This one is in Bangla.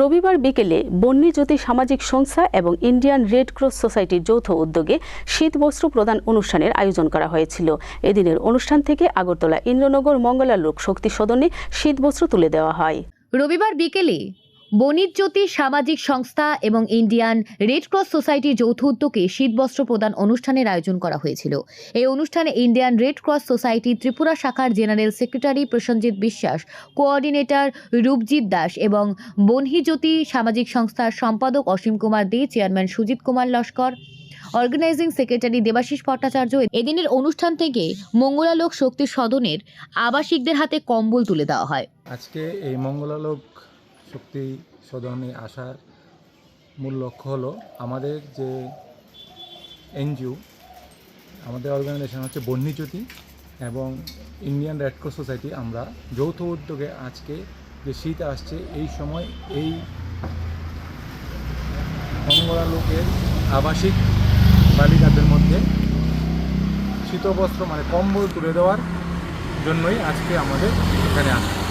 রবিবার বিকেলে বন্যজ্যোতি সামাজিক সংস্থা এবং ইন্ডিয়ান রেড ক্রস সোসাইটির যৌথ উদ্যোগে শীত বস্ত্র প্রদান অনুষ্ঠানের আয়োজন করা হয়েছিল। এদিনের অনুষ্ঠান থেকে আগরতলা, ইন্দ্রনগর মঙ্গলা লোক শক্তি সদনে শীত বস্ত্র তুলে দেওয়া হয়। রবিবার বিকেলে বনিজ্যোতি সামাজিক সংস্থা এবং ইন্ডিয়ান রেড ক্রস সোসাইটির যৌথ উদ্যোগে শীতবস্ত্র প্রদান অনুষ্ঠানের আয়োজন করা হয়েছিল। এই অনুষ্ঠানে Indian red cross society, Tripura শাখার জেনারেল সেক্রেটারি প্রসেনজিৎ বিশ্বাস, কোঅর্ডিনেটর রূপজিৎ দাস এবং বনহিজ্যোতি সামাজিক সংস্থার সম্পাদক Asim Kumar De, chairman Sujit Kumar Laskar, organising secretary Debashis Bhattacharya. এদিনের অনুষ্ঠান থেকে মঙ্গলালোক শক্তি সদনের আবাসিকদের হাতে কম্বল তুলে দেওয়া হয়। আজকে এই মঙ্গলালোক শক্তি সদনে আসার মূল লক্ষ্য হলো আমাদের যে এনজিও, আমাদের অর্গানাইজেশন হচ্ছে বন্যজ্যোতি এবং ইন্ডিয়ান রেড ক্রস সোসাইটি আমরা যৌথ উদ্যোগে আজকে যে শীত আসছে, এই সময় এই মঙ্গলা লোকের আবাসিক বালিকাদের মধ্যে শীতবস্ত্র মানে কম্বল তুলে দেওয়ার জন্যই আজকে আমাদের এখানে আসা।